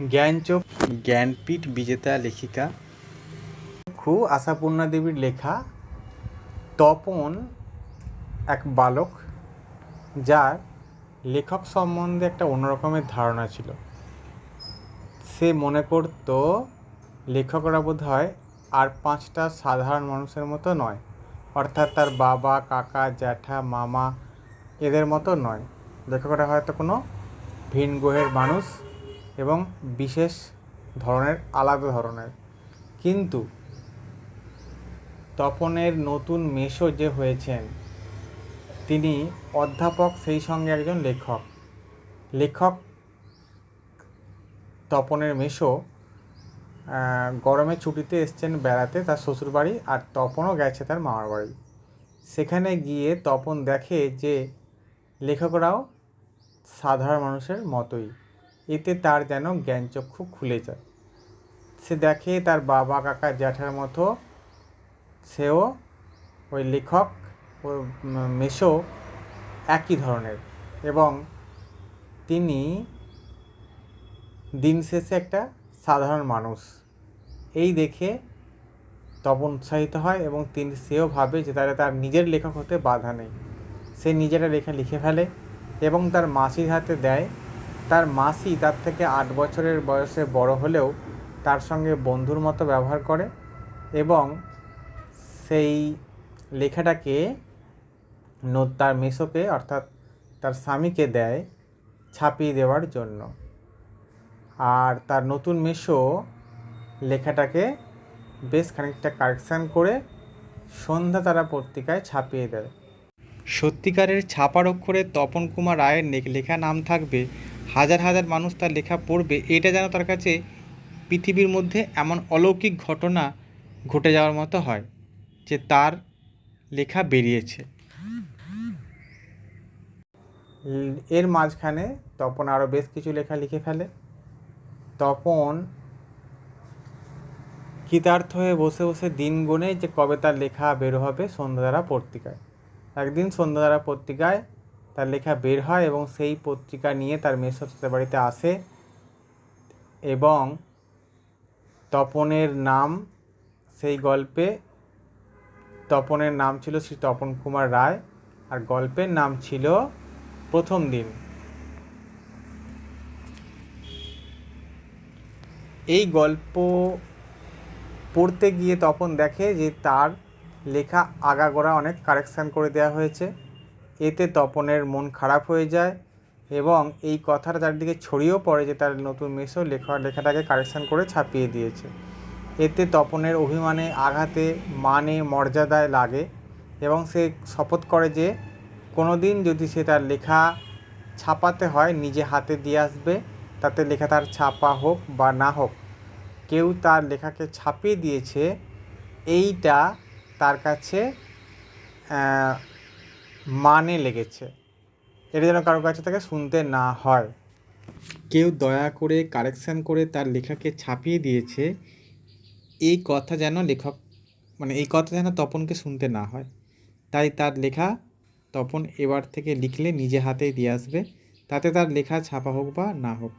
জ্ঞানচোখ জ্ঞানপীঠ, বিজেতা, লেখিকা। খুব আশাপূর্ণা দেবীর লেখা। তপন, এক বালক, যার লেখক সম্বন্ধে একটা অন্যরকমের ধারণা ছিল। সে মনে করত, লেখকরা বোধ হয় আর পাঁচটা সাধারণ মানুষের মতো নয়। অর্থাৎ তার বাবা, কাকা, জ্যাঠা, মামা এদের মতো নয়। লেখকরা হয়তো কোনো ভিন গ্রহের মানুষ এবং বিশেষ ধরনের আলাদা ধরনের। কিন্তু তপনের নতুন মেশো যে হয়েছেন তিনি অধ্যাপক সেই সঙ্গে একজন লেখক। লেখক তপনের মেশো আহ, গরমের ছুটিতে এসছেন বেড়াতে তার শ্বশুরবাড়ি আর তপনও গেছে তার মামার বাড়ি। সেখানে গিয়ে তপন দেখে যে লেখকরাও সাধারণ মানুষের মতোই। এতে তার যেন জ্ঞানচক্ষু খুলে যায়। সে দেখে তার বাবা কাকা জ্যাঠার মতো, সেও ওই লেখক ও মেশো একই ধরনের এবং তিনি দিন শেষে একটা সাধারণ মানুষ। এই দেখে তপন উৎসাহিত হয় এবং তিনি সেও ভাবে যে তারা তার নিজের লেখক হতে বাধা নেই। সে নিজেরা লেখা লিখে ফেলে এবং তার মাসির হাতে দেয় তার মাসি তার থেকে আট বছরের বয়সে বড় হলেও তার সঙ্গে বন্ধুর মতো ব্যবহার করে এবং সেই লেখাটাকে তার মেসোকে অর্থাৎ তার স্বামীকে দেয় ছাপিয়ে দেওয়ার জন্য। আর তার নতুন মেশো লেখাটাকে বেশ খানিকটা কারেকশান করে সন্ধ্যা তারা পত্রিকায় ছাপিয়ে দেয়। সত্যিকারের ছাপার অক্ষরে তপন কুমার রায়ের লেখা নাম থাকবে হাজার হাজার মানুষ তার লেখা পড়বে, এটা যেন তার কাছে পৃথিবীর মধ্যে এমন অলৌকিক ঘটনা ঘটে যাওয়ার মতো হয় যে তার লেখা বেরিয়েছে। এর মাঝখানে তপন আরও বেশ কিছু লেখা লিখে ফেলে। তপন কৃতার্থ হয়ে বসে বসে দিন গুনে যে কবে তার লেখা বের হবে সন্ধ্যাধারা পত্রিকায়। একদিন সন্ধ্যাধারা পত্রিকায় তার লেখা বের হয় এবং সেই পত্রিকা নিয়ে তার মেয়ের সাথে বাড়িতে আসে এবং তপনের নাম সেই গল্পে, তপনের নাম ছিল শ্রী তপন কুমার রায় আর গল্পের নাম ছিল প্রথম দিন। এই গল্প পড়তে গিয়ে তপন দেখে যে তার লেখা আগাগোড়া অনেক কারেকশান করে দেওয়া হয়েছে। এতে তপনের মন খারাপ হয়ে যায় এবং এই কথাটা চারদিকে ছড়িয়েও পড়ে যে তার নতুন মেসো লেখা, লেখাটাকে কারেকশান করে ছাপিয়ে দিয়েছে। এতে তপনের অভিমানে আঘাতে মানে মর্যাদায় লাগে এবং সে শপথ করে যে কোনো দিন যদি সে তার লেখা ছাপাতে হয়, নিজে হাতে দিয়ে আসবে, তাতে লেখা তার ছাপা হোক বা না হোক, কেউ তার লেখাকে ছাপিয়ে দিয়েছে, এইটা তার কাছে মানে লেগেছে। এটা যেন কারোর কাছে থেকে শুনতে না হয়। কেউ দয়া করে, কারেকশান করে তার লেখাকে ছাপিয়ে দিয়েছে, এই কথা যেন লেখক মানে এই কথা যেন তপনকে শুনতে না হয়। তাই তার লেখা তপন এবার থেকে লিখলে নিজে হাতেই দিয়ে আসবে। তাতে তার লেখা ছাপা হোক বা না হোক।